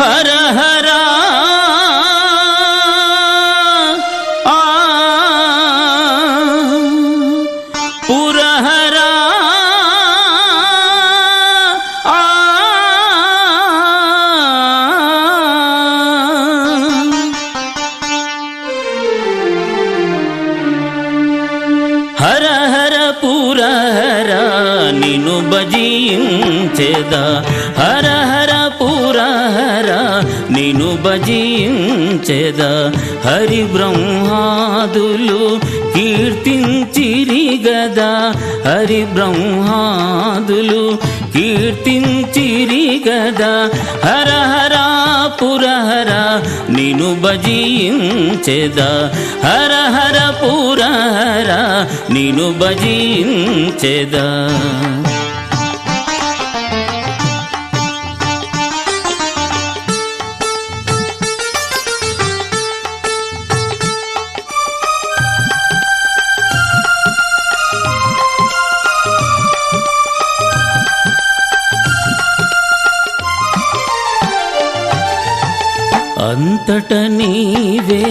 హర హర హర పురహర ఆ హర హర పురహర నిను భజించెదా హర హర పురహర నిను భజించెదా. హరి బ్రహ్మాదులు కీర్తించిరి గదా హరి బ్రహ్మాదులు కీర్తించిరి గదా హర హర పురహర నిను భజించెదా. హర హర పురహర నిను భజించెదా. అంతట నీవే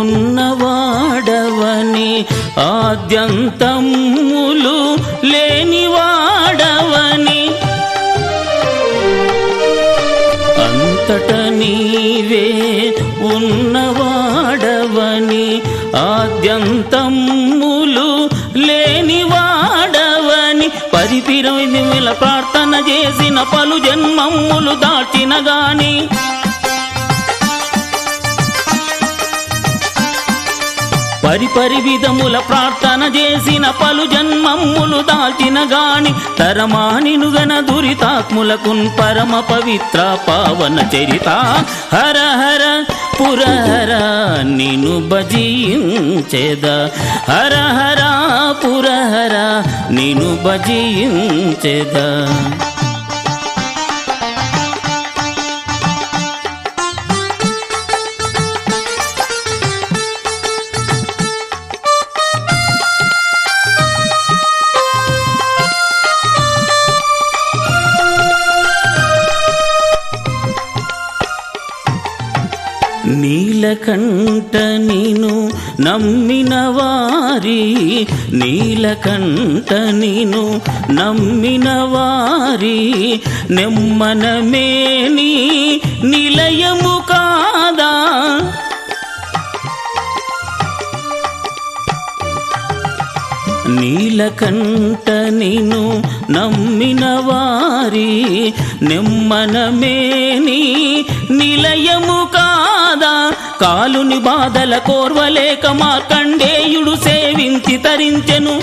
ఉన్నవాడవని ఆద్యంతములు లేనివాడవని. అంతట నీవే ఉన్నవాడవని ఆద్యంతములు లేనివాడవని. పరిపిరమిల ప్రార్థన చేసిన పలు జన్మములు దాచిన గాని పరిపరి విధముల ప్రార్థన చేసిన పలు జన్మమ్ములు దాల్చిన గాని తరమానినుగన దురితాత్ములకున్ పరమ పవిత్ర పావన చరిత. హర హర పురహర నిను భజించేద. హర హర పురహర నిను భజించేద. నీలకంఠ నీను నమ్మిన వారి నీలకంఠ నీను నమ్మిన వారి నెమ్మనమేని నిలయము కాదా? నీలకంఠ నిను నమ్మిన వారి నెమ్మనమేని నిలయము కాదా కాలుని బాధల కోర్వలేక మార్కండేయుడు సేవించి తరించెను.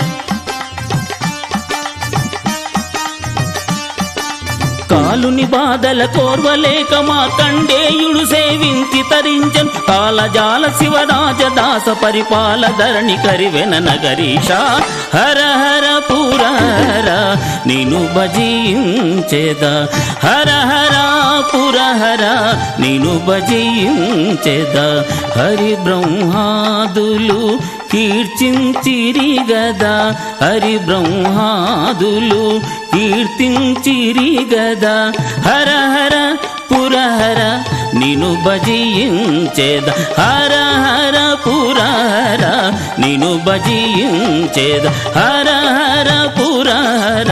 కాలుని బాధల కోర్వలేక మార్కండేయుడు సేవించి తరించెను. కాలజాల శివరాజ దాస పరిపాల ధరణి కరివెన నగరీష. హర హర పురహర నిను భజించేద. హర హర పురహర నిను భజించెద. హరి బ్రహ్మాదులు కీర్తించిరి గదా హరి బ్రహ్మాదులు కీర్తించిరి గదా హర హర పురహర నిను భజించెద. హర హర పురహర నిను భజించేద. హర హర పుర హర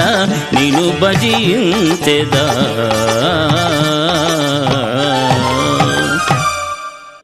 నిను భజించేద.